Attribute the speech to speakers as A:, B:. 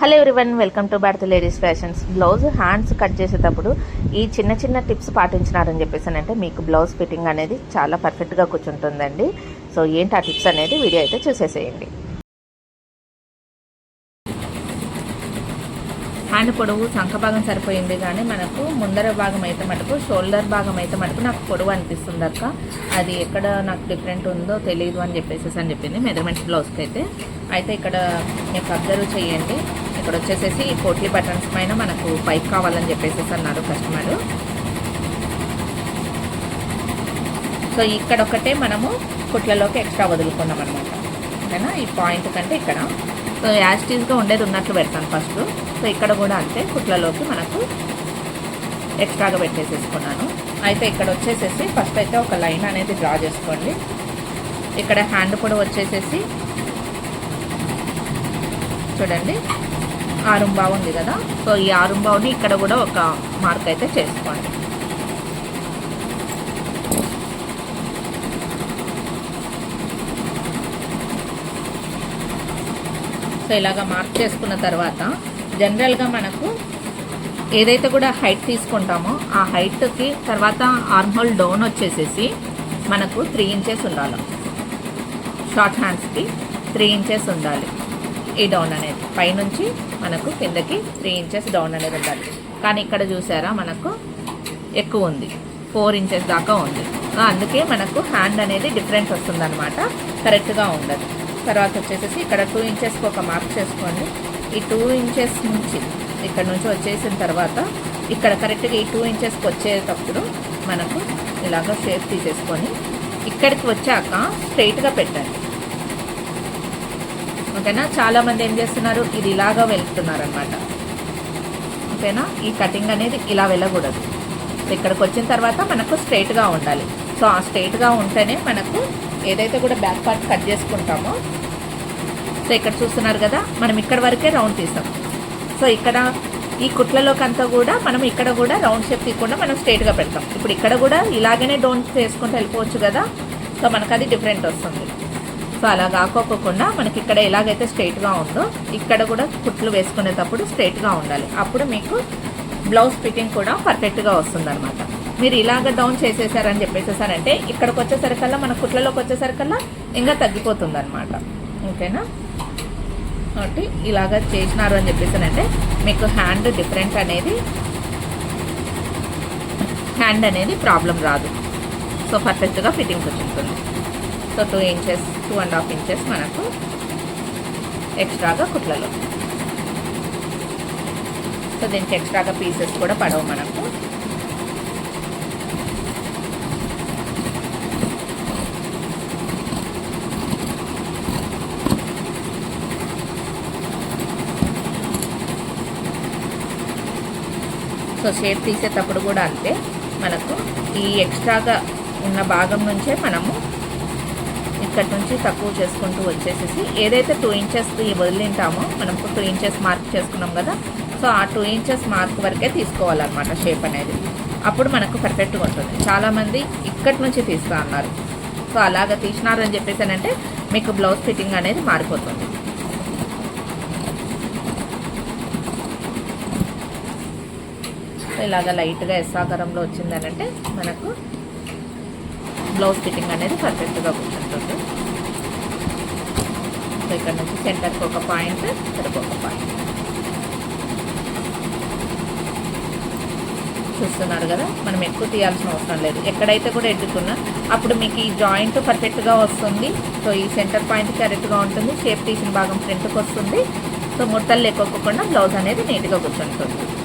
A: Hello everyone welcome to Bharatha ladies fashions blouse hands cut చేసేటప్పుడు ఈ చిన్న చిన్న టిప్స్ పాటించినారని చెప్పేసానంటే మీకు బ్లౌజ్ ఫిట్టింగ్ అనేది చాలా పర్ఫెక్ట్గా కూర్చుంటుందండి. సో ఏంటి ఆ టిప్స్ అనేది వీడియో అయితే చూసేసేయండి. హ్యాండ్ పొడవు సంఖ భాగం సరిపోయింది కానీ మనకు ముందర భాగం అయితే మటుకు షోల్డర్ భాగం అయితే మటుకు నాకు పొడవు అనిపిస్తుంది అక్క. అది ఎక్కడ నాకు డిఫరెంట్ ఉందో తెలియదు అని చెప్పేసి అని చెప్పింది మెజర్మెంట్స్ బ్లౌజ్కి అయితే. అయితే ఇక్కడ మీకు అబ్జర్వ్ చేయండి. ఇక్కడ వచ్చేసేసి ఈ కోట్లీ బటన్స్ పైన మనకు పైక్ కావాలని చెప్పేసి అన్నారు కస్టమర్. సో ఇక్కడ ఒకటే మనము కుట్లలోకి ఎక్స్ట్రా వదులుకున్నాం అనమాట ఓకేనా? ఈ పాయింట్ కంటే ఇక్కడ. సో యాస్టీస్గా ఉండేది ఉన్నట్లు పెడతాను ఫస్ట్. సో ఇక్కడ కూడా అంతే కుట్లలోకి మనకు ఎక్స్ట్రాగా పెట్టేసేసుకున్నాను. అయితే ఇక్కడ వచ్చేసేసి ఫస్ట్ అయితే ఒక లైన్ అనేది డ్రా చేసుకోండి. ఇక్కడ హ్యాండ్ కూడా వచ్చేసేసి చూడండి. ఆరుంబా ఉంది కదా. సో ఈ ఆరుంబావుని ఇక్కడ కూడా ఒక మార్క్ అయితే చేసుకోండి సో ఇలాగా మార్క్ చేసుకున్న తర్వాత జనరల్గా మనకు ఏదైతే కూడా హైట్ తీసుకుంటామో ఆ హైట్కి తర్వాత ఆర్మ్ హోల్ డౌన్ వచ్చేసేసి మనకు త్రీ ఇంచెస్ ఉండాలి. షార్ట్ హ్యాండ్స్కి త్రీ ఇంచెస్ ఉండాలి. ఈ డౌన్ అనేది. పైనుంచి మనకు కిందకి త్రీ ఇంచెస్ డౌన్ అనేది ఉండాలి. కానీ ఇక్కడ చూసారా మనకు ఎక్కువ ఉంది. ఫోర్ ఇంచెస్ దాకా ఉంది. అందుకే మనకు హ్యాండ్ అనేది డిఫరెంట్ వస్తుందన్నమాట. కరెక్ట్గా ఉండదు. తర్వాత వచ్చేసేసి ఇక్కడ టూ ఇంచెస్కి ఒక మార్క్ చేసుకోండి. ఈ టూ ఇంచెస్ నుంచి ఇక్కడ నుంచి వచ్చేసిన తర్వాత ఇక్కడ కరెక్ట్గా ఈ టూ ఇంచెస్కి వచ్చేటప్పుడు మనకు ఇలాగ షేప్ తీసేసుకొని ఇక్కడికి వచ్చాక స్ట్రైట్గా పెట్టండి. ఓకేనా? చాలామంది ఏం చేస్తున్నారు? ఇది ఇలాగా వెళ్తున్నారు అనమాట ఓకేనా? ఈ కటింగ్ అనేది ఇలా వెళ్ళకూడదు. ఇక్కడికి వచ్చిన తర్వాత మనకు స్ట్రైట్గా ఉండాలి. సో ఆ స్ట్రైట్గా ఉంటేనే మనకు ఏదైతే కూడా బ్యాక్ పార్ట్ కట్ చేసుకుంటామో సో ఇక్కడ చూస్తున్నారు కదా మనం ఇక్కడ వరకే రౌండ్ తీస్తాం సో ఇక్కడ ఈ కుట్లలోకి అంతా కూడా మనం ఇక్కడ కూడా రౌండ్ షేప్ తీయకుండా మనం స్ట్రైట్గా పెడతాం. ఇప్పుడు ఇక్కడ కూడా ఇలాగనే డోన్ చేసుకుంటూ వెళ్ళిపోవచ్చు కదా సో మనకు అది డిఫరెంట్ వస్తుంది. సో అలా కాకోకుండా మనకి ఇక్కడ ఎలాగైతే స్ట్రైట్గా ఉందో ఇక్కడ కూడా కుట్లు వేసుకునేటప్పుడు స్ట్రైట్గా ఉండాలి. అప్పుడు మీకు బ్లౌజ్ ఫిట్టింగ్ కూడా పర్ఫెక్ట్గా వస్తుందన్నమాట. మీరు ఇలాగ డౌన్ చేసేసారని చెప్పేసేసారంటే ఇక్కడికి వచ్చేసరికల్లా మన కుట్లలోకి వచ్చేసరికల్లా ఇంకా తగ్గిపోతుంది అనమాట ఓకేనా? కాబట్టి ఇలాగ చేసినారు అని చెప్పేసానంటే మీకు హ్యాండ్ డిఫరెంట్ అనేది హ్యాండ్ అనేది ప్రాబ్లం రాదు. సో పర్ఫెక్ట్గా fitting వచ్చింటుంది so two inches two and half inches మనకు ఎక్స్ట్రాగా కుట్లలో. సో దీనికి ఎక్స్ట్రాగా పీసెస్ కూడా పడవు మనకు. సో షేప్ తీసేటప్పుడు కూడా అంతే. మనకు ఈ ఎక్స్ట్రాగా ఉన్న భాగం నుంచే మనము ఇక్కడ నుంచి తక్కువ చేసుకుంటూ వచ్చేసేసి ఏదైతే టూ ఇంచెస్ వదిలింటామో మనం టూ ఇంచెస్ మార్క్ చేసుకున్నాం కదా సో ఆ టూ ఇంచెస్ మార్క్ వరకే తీసుకోవాలన్నమాట షేప్ అనేది. అప్పుడు మనకు పర్ఫెక్ట్గా ఉంటుంది. చాలామంది ఇక్కడి నుంచి తీస్తా అన్నారు. సో అలాగ తీసినారు అని చెప్పేసానంటే మీకు బ్లౌజ్ ఫిట్టింగ్ అనేది మారిపోతుంది. ఇలాగ లైట్గా ఎస్సాకారంలో వచ్చిందనంటే మనకు బ్లౌజ్ ఫిట్టింగ్ అనేది పర్ఫెక్ట్గా కూర్చుంటుంది సో ఇక్కడ నుంచి సెంటర్కి ఒక పాయింట్ ఇక్కడికి ఒక పాయింట్. చూస్తున్నారు కదా? మనం ఎక్కువ తీయాల్సిన అవసరం లేదు. ఎక్కడైతే కూడా ఎట్టుకున్నా అప్పుడు మీకు ఈ జాయింట్ పర్ఫెక్ట్గా వస్తుంది. సో ఈ సెంటర్ పాయింట్ కరెక్ట్గా ఉంటుంది. షేప్ తీసిన భాగం ఫ్రంట్కి వస్తుంది. సో ముట్టలు లేకోకుండా బ్లౌజ్ అనేది నీట్గా కూర్చుంటుంది.